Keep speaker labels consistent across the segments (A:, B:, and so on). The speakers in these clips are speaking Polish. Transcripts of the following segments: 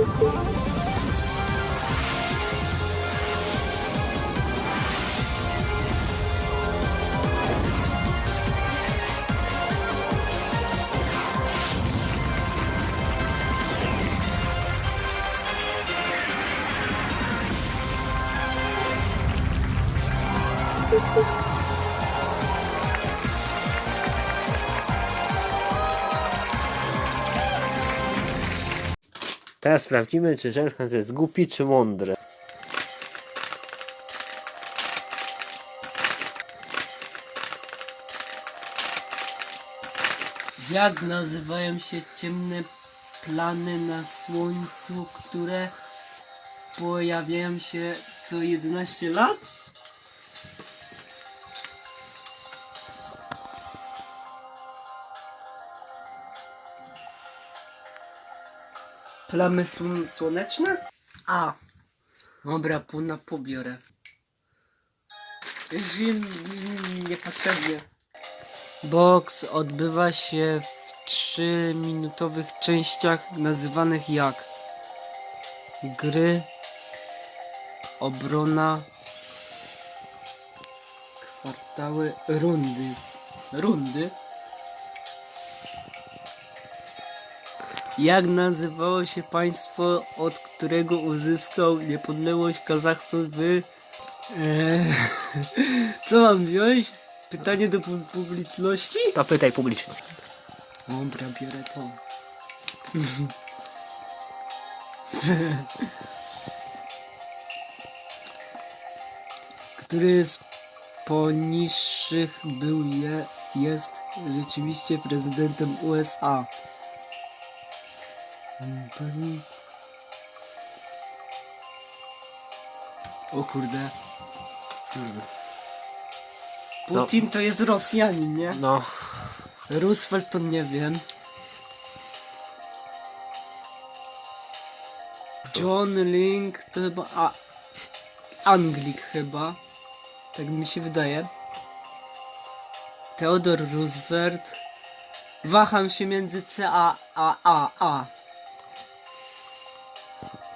A: you Teraz sprawdzimy, czy Żelchans jest głupi, czy mądry.
B: Jak nazywają się ciemne plany na Słońcu, które pojawiają się co 11 lat? Plamy słon- słoneczne? A. Dobra, pół na pół biorę. Niepotrzebnie. Boks odbywa się w 3-minutowych częściach nazywanych jak gry, obrona, kwartały, rundy. Rundy? Jak nazywało się państwo, od którego uzyskał niepodległość Kazachstan w... Eee, co mam wziąć? Pytanie do pu- publiczności?
A: To pytaj publicznie.
B: Dobra, biorę to. Który z poniższych był je, jest rzeczywiście prezydentem USA? O kurde.
A: Hmm.
B: Putin to jest Rosjanin, nie?
A: No,
B: Roosevelt to nie wiem. John Link to chyba a, Anglik chyba. Tak mi się wydaje. Theodore Roosevelt. Waham się między C a A A A.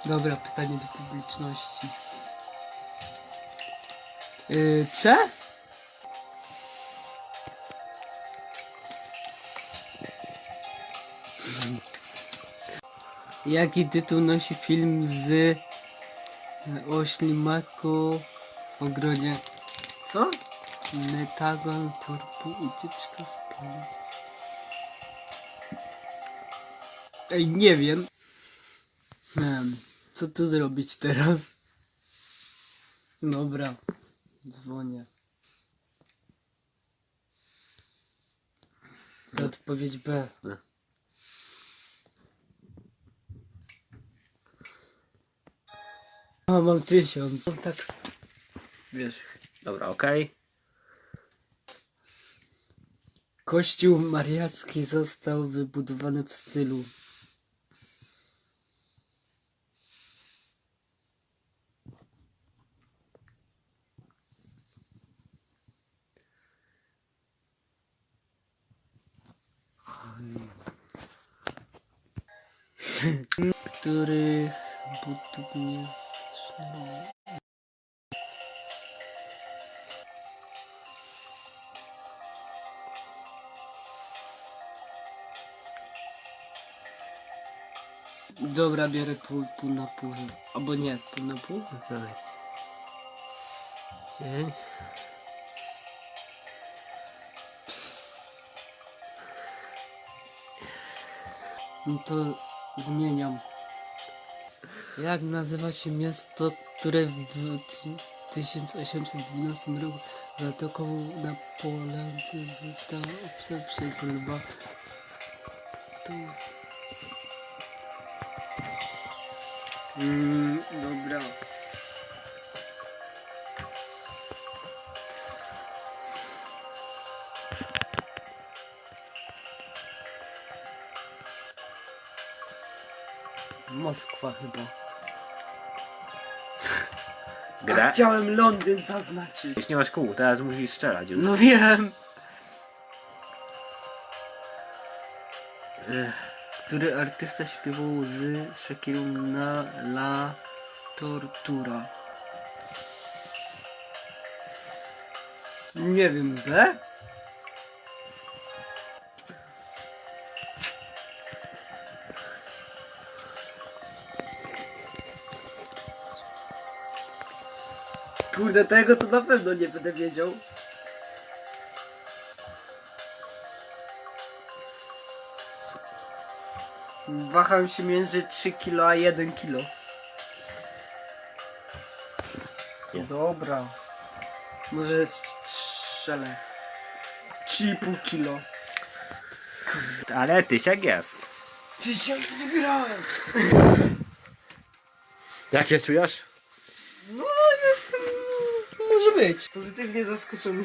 B: Dobra, pytanie do publiczności. Yy, C? Jaki tytuł nosi film z o ślimaku w ogrodzie? Co? Metagon Turbo Ucieczka z. Ej, nie wiem. Hmm, co tu zrobić teraz? Dobra, dzwonię. To odpowiedź B. A, mam tysiąc. Mam tak... Wiesz...
A: dobra, okej.
B: Kościół mariacki został wybudowany w stylu. Których butów nie zszło? Dobra, biorę pół, pół na pół. Albo nie, pół na pół?
A: No to leci. Dzień.
B: No to zmieniam. Jak nazywa się miasto, które w ty- 1812 roku zaatakował Napoleon, zostało obsadzone przez lwa? To jest... Mm, dobra. Moskwa chyba. A
A: Gra.
B: chciałem Londyn zaznaczyć.
A: Już nie masz kół, teraz musisz strzelać już.
B: No wiem. Który artysta śpiewał z Shakirą na La Tortura? Nie wiem, B? Kurde, tego to na pewno nie będę wiedział. Waham się między 3 kilo a 1 kilo.
A: Nie.
B: Dobra. Może strzelę. 3,5 kilo.
A: Ale tysiak jest.
B: Tysiąc wygrałem!
A: Jak się czujesz?
B: No. Może być. Pozytywnie zaskoczony.